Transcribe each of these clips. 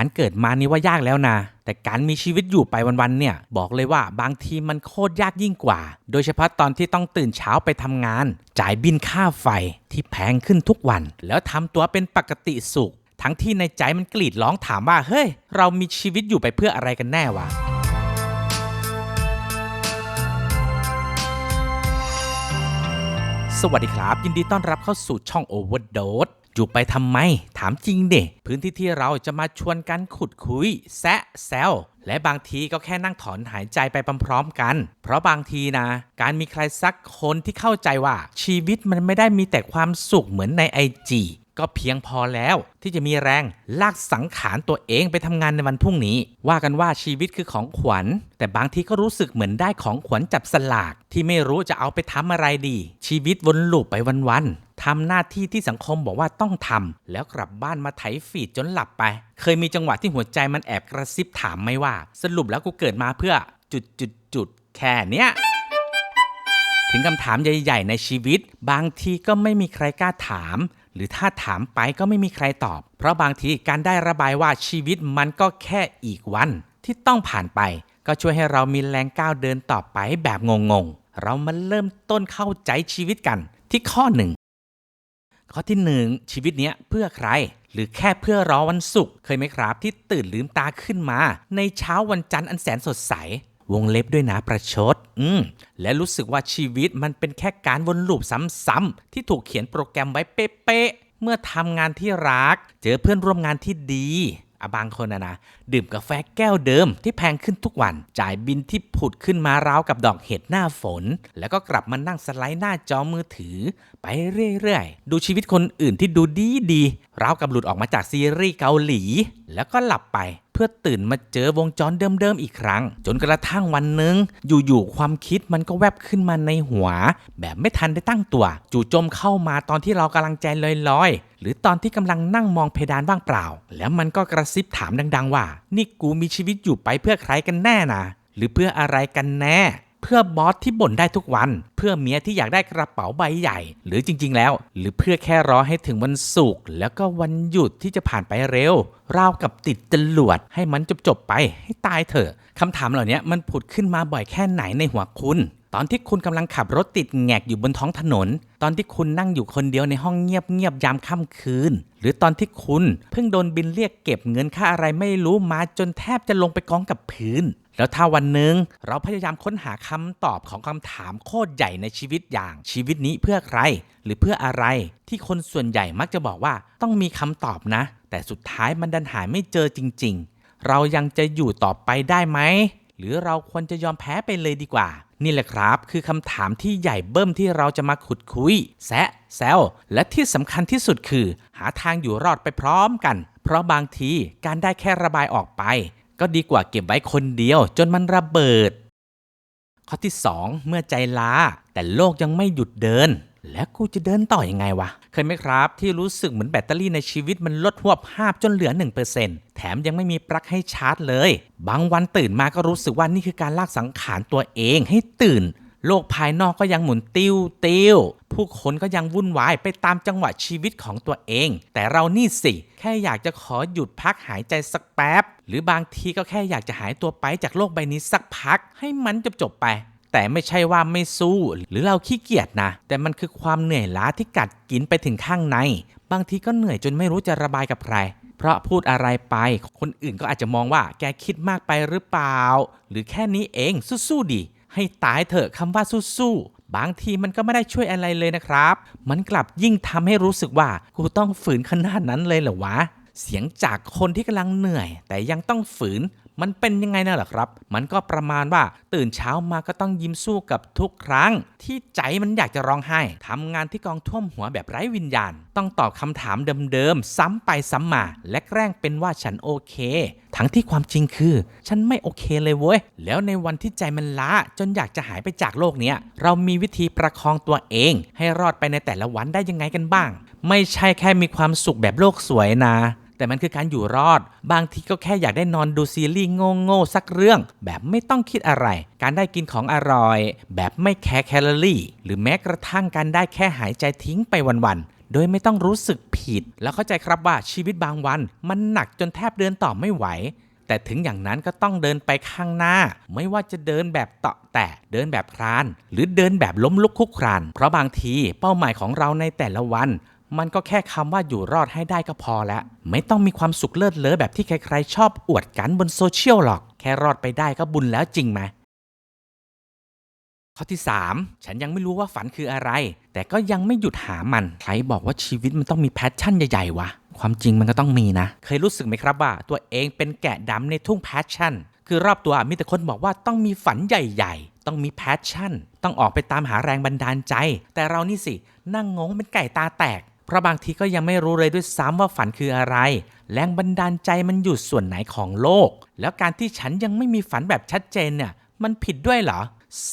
การเกิดมานี่ว่ายากแล้วนะ แต่การมีชีวิตอยู่ไปวันๆเนี่ย บอกเลยว่าบางทีมันโคตรยากยิ่งกว่า โดยเฉพาะตอนที่ต้องตื่นเช้าไปทำงาน จ่ายบินค่าไฟที่แพงขึ้นทุกวัน แล้วทำตัวเป็นปกติสุข ทั้งที่ในใจมันกรีดร้องถามว่าเฮ้ย เรามีชีวิตอยู่ไปเพื่ออะไรกันแน่วะสวัสดีครับ ยินดีต้อนรับเข้าสู่ช่อง Overdose อยู่ไปทำไม ถามจริงเด็พื้นที่ที่เราจะมาชวนกันขุดคุย แซะแซวและบางทีก็แค่นั่งถอนหายใจไปพร้อมๆกัน เพราะบางทีนะ การมีใครสักคนที่เข้าใจว่าชีวิตมันไม่ได้มีแต่ความสุขเหมือนในไอจี ก็เพียงพอแล้ว ที่จะมีแรงลากสังขารตัวเองไปทำงานในวันพรุ่งนี้ ว่ากันว่าชีวิตคือของขวัญ แต่บางทีก็รู้สึกเหมือนได้ของขวัญจับสลาก ที่ไม่รู้จะเอาไปทำอะไรดี ชีวิตวนลูปไปวันๆทำหน้าที่ที่สังคมบอกว่าต้องทำแล้วกลับบ้านมาไถฟีดจนหลับไป เคยมีจังหวะที่หัวใจมันแอบกระซิบถามไหมว่า สรุปแล้วกูเกิดมาเพื่อจุดจุดจุดๆแค่เนี้ยถึงคำถามใหญ่ ๆ ในชีวิต บางทีก็ไม่มีใครกล้าถาม หรือถ้าถามไปก็ไม่มีใครตอบ เพราะบางทีการได้ระบายว่าชีวิตมันก็แค่อีกวัน ที่ต้องผ่านไป ก็ช่วยให้เรามีแรงก้าวเดินต่อไปแบบงงๆ เรามาเริ่มต้นเข้าใจชีวิตกันที่ข้อหนึ่งข้อที่หนึ่งชีวิตเนี้ยเพื่อใคร หรือแค่เพื่อรอวันศุกร์เคยไหมครับที่ตื่นลืมตาขึ้นมา ในเช้าวันจันทร์อันแสนสดใส วงเล็บด้วยนะประชด อืม และรู้สึกว่าชีวิตมันเป็นแค่การวนลูปซ้ำๆที่ถูกเขียนโปรแกรมไว้เป๊ะๆเมื่อทำงานที่รัก เจอเพื่อนร่วมงานที่ดีอะบางคนนะนะ ดื่มกาแฟแก้วเดิมที่แพงขึ้นทุกวัน จ่ายบินที่ผุดขึ้นมาราวกับดอกเห็ดหน้าฝน แล้วก็กลับมานั่งสไลด์หน้าจอมือถือ ไปเรื่อยๆ ดูชีวิตคนอื่นที่ดูดีดีๆราวกับหลุดออกมาจากซีรีส์เกาหลี แล้วก็หลับไปเพื่อตื่นมาเจอวงจรเดิมๆอีกครั้ง จนกระทั่งวันหนึ่งอยู่ๆความคิดมันก็แวบขึ้นมาในหัว แบบไม่ทันได้ตั้งตัว จู่โจมเข้ามาตอนที่เรากำลังใจลอยๆ หรือตอนที่กำลังนั่งมองเพดานว่างเปล่า แล้วมันก็กระซิบถามดัง ๆ ว่านี่กูมีชีวิตอยู่ไปเพื่อใครกันแน่นะหรือเพื่ออะไรกันแน่ เพื่อบอสที่บ่นได้ทุกวัน เพื่อเมียที่อยากได้กระเป๋าใบใหญ่ หรือจริง ๆ แล้ว หรือเพื่อแค่รอให้ถึงวันศุกร์แล้วก็วันหยุดที่จะผ่านไปเร็วราวกับติดจรวดให้มันจบๆไปให้ตายเถอะคำถามเหล่านี้มันผุดขึ้นมาบ่อยแค่ไหนในหัวคุณ ตอนที่คุณกำลังขับรถติดแงกอยู่บนท้องถนน ตอนที่คุณนั่งอยู่คนเดียวในห้องเงียบๆยามค่ำคืน หรือตอนที่คุณเพิ่งโดนบินเรียกเก็บเงินค่าอะไรไม่รู้มาจนแทบจะลงไปกองกับพื้น แล้วถ้าวันหนึ่งเราพยายามค้นหาคำตอบของคำถามโคตรใหญ่ในชีวิตอย่างชีวิตนี้เพื่อใคร หรือเพื่ออะไร ที่คนส่วนใหญ่มักจะบอกว่าต้องมีคำตอบนะ แต่สุดท้ายมันดันหาไม่เจอจริง ๆ เรายังจะอยู่ต่อไปได้ไหมหรือเราควรจะยอมแพ้ไปเลยดีกว่า นี่แหละครับ คือคำถามที่ใหญ่เบิ้มที่เราจะมาขุดคุย แซะแซวและที่สำคัญที่สุดคือ หาทางอยู่รอดไปพร้อมกัน เพราะบางทีการได้แค่ระบายออกไป ก็ดีกว่าเก็บไว้คนเดียว จนมันระเบิด ข้อที่ 2 เมื่อใจล้า แต่โลกยังไม่หยุดเดิน แล้วกูจะเดินต่อยังไงวะ เคยไหมครับที่รู้สึกเหมือนแบตเตอรี่ในชีวิตมันลดหวบภาพจนเหลือ 1%แถมยังไม่มีปลั๊กให้ชาร์จเลย บางวันตื่นมาก็รู้สึกว่านี่คือการลากสังขารตัวเองให้ตื่น โลกภายนอกก็ยังหมุนติ้วติ้วผู้คนก็ยังวุ่นวายไปตามจังหวะชีวิตของตัวเอง แต่เรานี่สิ แค่อยากจะขอหยุดพักหายใจสักแป๊บ หรือบางทีก็แค่อยากจะหายตัวไปจากโลกใบนี้สักพัก ให้มันจบจบไป แต่ไม่ใช่ว่าไม่สู้ หรือเราขี้เกียจนะ แต่มันคือความเหนื่อยล้าที่กัดกินไปถึงข้างใน บางทีก็เหนื่อยจนไม่รู้จะระบายกับใคร เพราะพูดอะไรไป คนอื่นก็อาจจะมองว่าแกคิดมากไปหรือเปล่า หรือแค่นี้เองสู้ๆดิให้ตายเถอะคำว่าสู้ๆบางทีมันก็ไม่ได้ช่วยอะไรเลยนะครับ มันกลับยิ่งทำให้รู้สึกว่า กูต้องฝืนขนาดนั้นเลยเหรอวะ เสียงจากคนที่กำลังเหนื่อย แต่ยังต้องฝืน มันเป็นยังไงน่ะหรอครับ มันก็ประมาณว่าตื่นเช้ามาก็ต้องยิ้มสู้กับทุกครั้ง ที่ใจมันอยากจะร้องไห้ทำงานที่กองท่วมหัวแบบไร้วิญญาณ ต้องตอบคำถามเดิมๆซ้ำไปซ้ำมา และแกล้งเป็นว่าฉันโอเค ทั้งที่ความจริงคือ ฉันไม่โอเคเลยเว้ย แล้วในวันที่ใจมันล้าจนอยากจะหายไปจากโลกเนี้ยเรามีวิธีประคองตัวเอง ให้รอดไปในแต่ละวันได้ยังไงกันบ้าง ไม่ใช่แค่มีความสุขแบบโลกสวยนะ แต่มันคือการอยู่รอด บางทีก็แค่อยากได้นอนดูซีรีส์โง่ๆสักเรื่อง แบบไม่ต้องคิดอะไร การได้กินของอร่อย แบบไม่แคร์แคลอรี่ หรือแม้กระทั่งการได้แค่หายใจทิ้งไปวันๆโดยไม่ต้องรู้สึกผิด แล้วเข้าใจครับว่าชีวิตบางวัน มันหนักจนแทบเดินต่อไม่ไหว แต่ถึงอย่างนั้นก็ต้องเดินไปข้างหน้า ไม่ว่าจะเดินแบบเตาะแตะเดินแบบคลาน หรือเดินแบบล้มลุกคุกคลาน เพราะบางทีเป้าหมายของเราในแต่ละวัน มันก็แค่คำว่าอยู่รอดให้ได้ก็พอแล้ว ไม่ต้องมีความสุขเลิศเลอแบบที่ใครๆ ชอบอวดกันบนโซเชียลหรอก แค่รอดไปได้ก็บุญแล้วจริงไหมข้อที่ 3 ฉันยังไม่รู้ว่าฝันคืออะไร แต่ก็ยังไม่หยุดหามัน ใครบอกว่าชีวิตมันต้องมีแพชชั่นใหญ่ๆวะ ความจริงมันก็ต้องมีนะ เคยรู้สึกไหมครับว่า ตัวเองเป็นแกะดำในทุ่งแพชชั่น คือรอบตัวมีแต่คนบอกว่าต้องมีฝันใหญ่ๆ ต้องมีแพชชั่น ต้องออกไปตามหาแรงบันดาลใจ แต่เรานี่สิ นั่งงงเป็นไก่ตาแตก เพราะบางทีก็ยังไม่รู้เลยด้วยซ้ำว่าฝันคืออะไร แรงบันดาลใจมันอยู่ส่วนไหนของโลก แล้วการที่ฉันยังไม่มีฝันแบบชัดเจนเนี่ย มันผิดด้วยเหรอ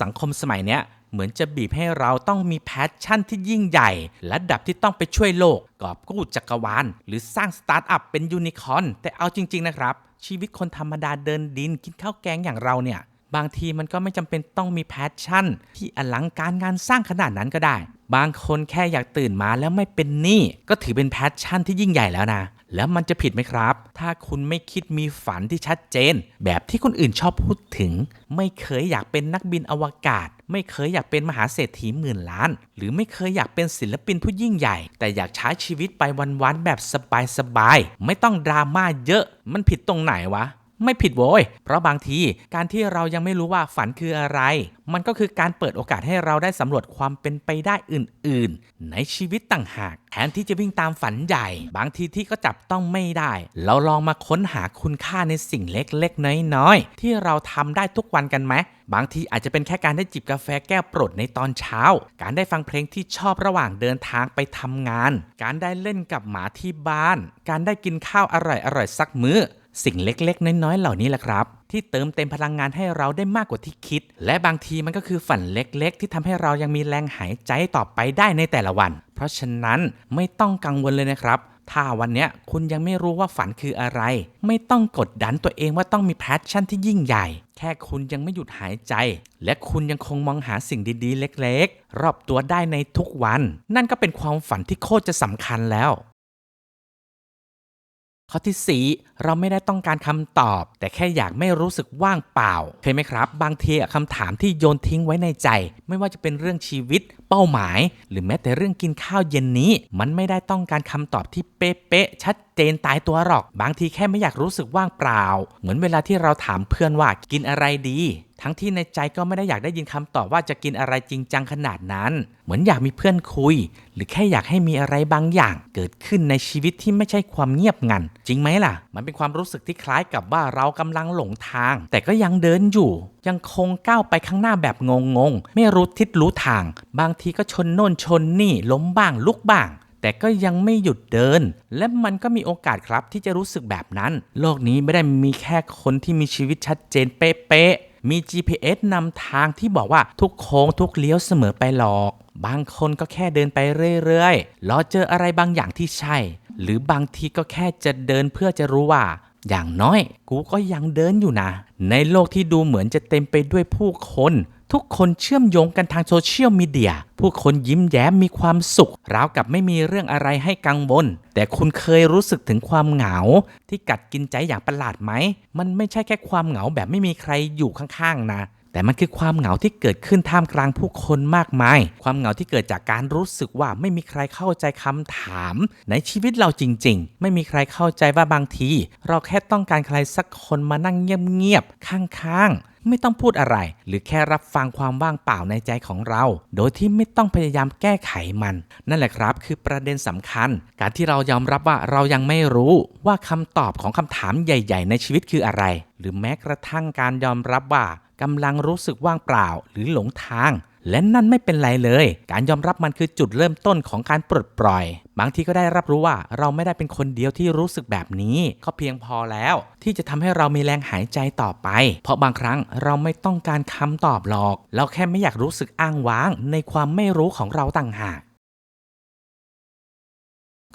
สังคมสมัยเนี้ยเหมือนจะบีบให้เราต้องมีแพชชั่นที่ยิ่งใหญ่ระดับที่ต้องไปช่วยโลก กอบกู้จักรวาลหรือสร้างสตาร์ทอัพเป็นยูนิคอร์นแต่เอาจริง ๆ นะครับ ชีวิตคนธรรมดาเดินดินกินข้าวแกงอย่างเราเนี่ย บางทีมันก็ไม่จำเป็นต้องมีแพชชั่น ที่อลังการงานสร้างขนาดนั้นก็ได้ บางคนแค่อยากตื่นมาแล้วไม่เป็นหนี้ก็ถือเป็นแพชชั่นที่ยิ่งใหญ่แล้วนะ แล้วมันจะผิดไหมครับ ถ้าคุณไม่คิดมีฝันที่ชัดเจน แบบที่คนอื่นชอบพูดถึง ไม่เคยอยากเป็นนักบินอวกาศ ไม่เคยอยากเป็นมหาเศรษฐีหมื่นล้าน หรือไม่เคยอยากเป็นศิลปินผู้ยิ่งใหญ่ แต่อยากใช้ชีวิตไปวันๆแบบสบายๆไม่ต้องดราม่าเยอะ มันผิดตรงไหนวะ ไม่ผิดโว้ย เพราะบางทีการที่เรายังไม่รู้ว่าฝันคืออะไร มันก็คือการเปิดโอกาสให้เราได้สำรวจความเป็นไปได้อื่น ๆ ในชีวิตต่างหากแทนที่จะวิ่งตามฝันใหญ่ บางทีที่ก็จับต้องไม่ได้ เราลองมาค้นหาคุณค่าในสิ่งเล็กๆ น้อยๆ ที่เราทำได้ทุกวันกันไหมบางทีอาจจะเป็นแค่การได้จิบกาแฟแก้วโปรดในตอนเช้า การได้ฟังเพลงที่ชอบระหว่างเดินทางไปทำงาน การได้เล่นกับหมาที่บ้าน การได้กินข้าวอร่อยๆสักมื้อ สิ่งเล็กๆ น้อยๆ เหล่านี้แหละครับ ที่เติมเต็มพลังงานให้เราได้มากกว่าที่คิด และบางทีมันก็คือฝันเล็กๆ ที่ทำให้เรายังมีแรงหายใจต่อไปได้ในแต่ละวัน เพราะฉะนั้นไม่ต้องกังวลเลยนะครับ ถ้าวันนี้คุณยังไม่รู้ว่าฝันคืออะไร ไม่ต้องกดดันตัวเองว่าต้องมีแพชชั่นที่ยิ่งใหญ่ แค่คุณยังไม่หยุดหายใจ และคุณยังคงมองหาสิ่งดีๆ เล็กๆ รอบตัวได้ในทุกวัน นั่นก็เป็นความฝันที่โคตรจะสำคัญแล้ว ข้อที่ 4 เราไม่ได้ต้องการคำตอบ แต่แค่อยากไม่รู้สึกว่างเปล่าเคยไหมครับ บางทีคำถามที่โยนทิ้งไว้ในใจ ไม่ว่าจะเป็นเรื่องชีวิต เป้าหมาย หรือแม้แต่เรื่องกินข้าวเย็นนี้ มันไม่ได้ต้องการคำตอบที่เป๊ะๆชัดเจนตายตัวหรอก บางทีแค่ไม่อยากรู้สึกว่างเปล่า เหมือนเวลาที่เราถามเพื่อนว่ากินอะไรดี ทั้งที่ในใจก็ไม่ได้อยากได้ยินคำตอบว่าจะกินอะไรจริงจังขนาดนั้น เหมือนอยากมีเพื่อนคุย หรือแค่อยากให้มีอะไรบางอย่าง เกิดขึ้นในชีวิตที่ไม่ใช่ความเงียบงัน จริงไหมล่ะ มันเป็นความรู้สึกที่คล้ายกับว่าเรากำลังหลงทาง แต่ก็ยังเดินอยู่ ยังคงก้าวไปข้างหน้าแบบงงๆไม่รู้ทิศรู้ทาง บางทีก็ชนโน่นชนนี่ล้มบ้างลุกบ้าง แต่ก็ยังไม่หยุดเดิน และมันก็มีโอกาสครับที่จะรู้สึกแบบนั้น โลกนี้ไม่ได้มีแค่คนที่มีชีวิตชัดเจนเป๊ะๆมี GPS นำทางที่บอกว่าทุกโค้งทุกเลี้ยวเสมอไปหรอก บางคนก็แค่เดินไปเรื่อยๆรอเจออะไรบางอย่างที่ใช่ หรือบางทีก็แค่จะเดินเพื่อจะรู้ว่าอย่างน้อย กูก็ยังเดินอยู่นะ ในโลกที่ดูเหมือนจะเต็มไปด้วยผู้คน ทุกคนเชื่อมโยงกันทางโซเชียลมีเดียผู้คนยิ้มแย้มมีความสุข ราวกับไม่มีเรื่องอะไรให้กังวล แต่คุณเคยรู้สึกถึงความเหงา ที่กัดกินใจอย่างประหลาดไหม มันไม่ใช่แค่ความเหงาแบบไม่มีใครอยู่ข้างๆนะ แต่มันคือความเหงาที่เกิดขึ้นท่ามกลางผู้คนมากมาย ความเหงาที่เกิดจากการรู้สึกว่าไม่มีใครเข้าใจคำถาม ในชีวิตเราจริง ๆ ไม่มีใครเข้าใจว่าบางที เราแค่ต้องการใครสักคนมานั่งเงียบๆข้างๆไม่ต้องพูดอะไร หรือแค่รับฟังความว่างเปล่าในใจของเรา โดยที่ไม่ต้องพยายามแก้ไขมัน นั่นแหละครับ คือประเด็นสำคัญ การที่เรายอมรับว่าเรายังไม่รู้ว่าคำตอบของคำถามใหญ่ ๆ ในชีวิตคืออะไร หรือแม้กระทั่งการยอมรับว่า กำลังรู้สึกว่างเปล่าหรือหลงทาง และนั่นไม่เป็นไรเลย การยอมรับมันคือจุดเริ่มต้นของการปลดปล่อย บางทีก็ได้รับรู้ว่าเราไม่ได้เป็นคนเดียวที่รู้สึกแบบนี้ ก็เพียงพอแล้ว ที่จะทำให้เรามีแรงหายใจต่อไป เพราะบางครั้งเราไม่ต้องการคำตอบหรอก เราแค่ไม่อยากรู้สึกอ้างว้าง ในความไม่รู้ของเราต่างหาก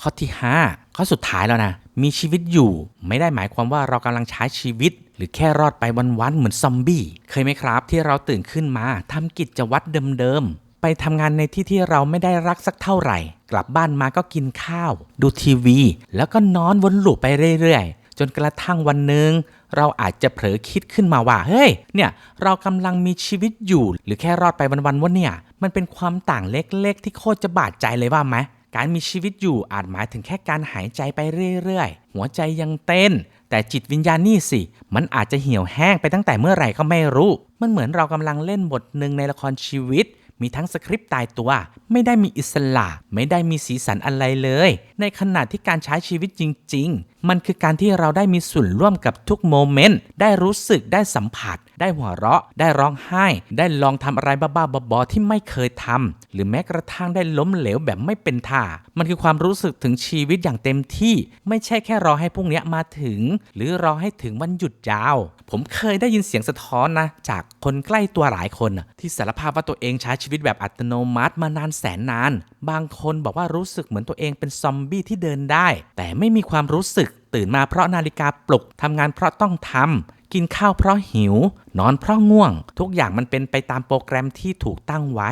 ข้อที่ 5 ข้อสุดท้ายแล้วนะ มีชีวิตอยู่ ไม่ได้หมายความว่าเรากำลังใช้ชีวิต หรือแค่รอดไปวันๆเหมือนซอมบี้ เคยไหมครับที่เราตื่นขึ้นมาทำกิจวัตรเดิมๆ ไปทำงานในที่ที่เราไม่ได้รักสักเท่าไหร่ กลับบ้านมาก็กินข้าว ดูทีวี แล้วก็นอนวนลูปไปเรื่อยๆ จนกระทั่งวันหนึ่งเราอาจจะเผลอคิดขึ้นมาว่า เฮ้ย เนี่ย เรากำลังมีชีวิตอยู่ หรือแค่รอดไปวันๆวะเนี่ย มันเป็นความต่างเล็กๆ ที่โคตรจะบาดใจเลยว่าไหม การมีชีวิตอยู่อาจหมายถึงแค่การหายใจไปเรื่อยๆ หัวใจยังเต้น แต่จิตวิญญาณนี่สิ มันอาจจะเหี่ยวแห้งไปตั้งแต่เมื่อไหร่ก็ไม่รู้ มันเหมือนเรากำลังเล่นบทหนึ่งในละครชีวิต มีทั้งสคริปต์ตายตัว ไม่ได้มีอิสระ ไม่ได้มีสีสันอะไรเลย ในขณะที่การใช้ชีวิตจริง ๆ มันคือการที่เราได้มีส่วนร่วมกับทุกโมเมนต์ได้รู้สึกได้สัมผัส ได้หัวเราะ ได้ร้องไห้ ได้ลองทำอะไรบ้าๆบอๆที่ไม่เคยทำหรือแม้กระทั่งได้ล้มเหลวแบบไม่เป็นท่า มันคือความรู้สึกถึงชีวิตอย่างเต็มที่ ไม่ใช่แค่รอให้พรุ่งนี้มาถึง หรือรอให้ถึงวันหยุดยาว ผมเคยได้ยินเสียงสะท้อนนะจากคนใกล้ตัวหลายคน ที่สารภาพว่าตัวเองใช้ชีวิตแบบอัตโนมัติมานานแสนนาน บางคนบอกว่ารู้สึกเหมือนตัวเองเป็นซอมบี้ที่เดินได้ แต่ไม่มีความรู้สึกตื่นมาเพราะนาฬิกาปลุกทำงานเพราะต้องทำกินข้าวเพราะหิว นอนเพราะง่วง ทุกอย่างมันเป็นไปตามโปรแกรมที่ถูกตั้งไว้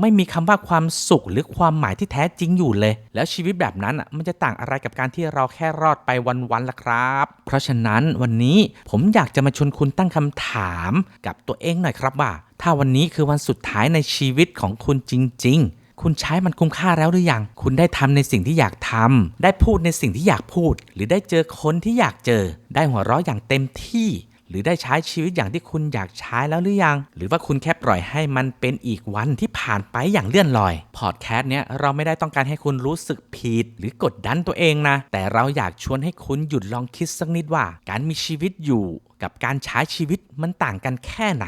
ไม่มีคำว่าความสุขหรือความหมายที่แท้จริงอยู่เลย แล้วชีวิตแบบนั้นอะมันจะต่างอะไรกับการที่เราแค่รอดไปวันๆล่ะครับ เพราะฉะนั้นวันนี้ผมอยากจะมาชวนคุณตั้งคำถามกับตัวเองหน่อยครับว่า ถ้าวันนี้คือวันสุดท้ายในชีวิตของคุณจริง ๆ คุณใช้มันคุ้มค่าแล้วหรือยัง คุณได้ทำในสิ่งที่อยากทำได้พูดในสิ่งที่อยากพูด หรือได้เจอคนที่อยากเจอ ได้หัวเราะอย่างเต็มที่ หรือได้ใช้ชีวิตอย่างที่คุณอยากใช้แล้วหรือยัง หรือว่าคุณแค่ปล่อยให้มันเป็นอีกวันที่ผ่านไปอย่างเลื่อนลอย พอดแคสต์เนี้ยเราไม่ได้ต้องการให้คุณรู้สึกผิด หรือกดดันตัวเองนะ แต่เราอยากชวนให้คุณหยุดลองคิดสักนิดว่า การมีชีวิตอยู่ กับการใช้ชีวิตมันต่างกันแค่ไหน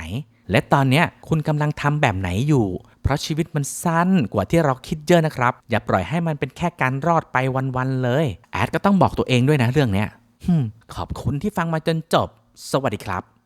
และตอนเนี้ยคุณกำลังทำแบบไหนอยู่ เพราะชีวิตมันสั้นกว่าที่เราคิดเยอะนะครับ อย่าปล่อยให้มันเป็นแค่การรอดไปวันๆเลย แอดก็ต้องบอกตัวเองด้วยนะเรื่องเนี้ยขอบคุณที่ฟังมาจนจบ สวัสดีครับ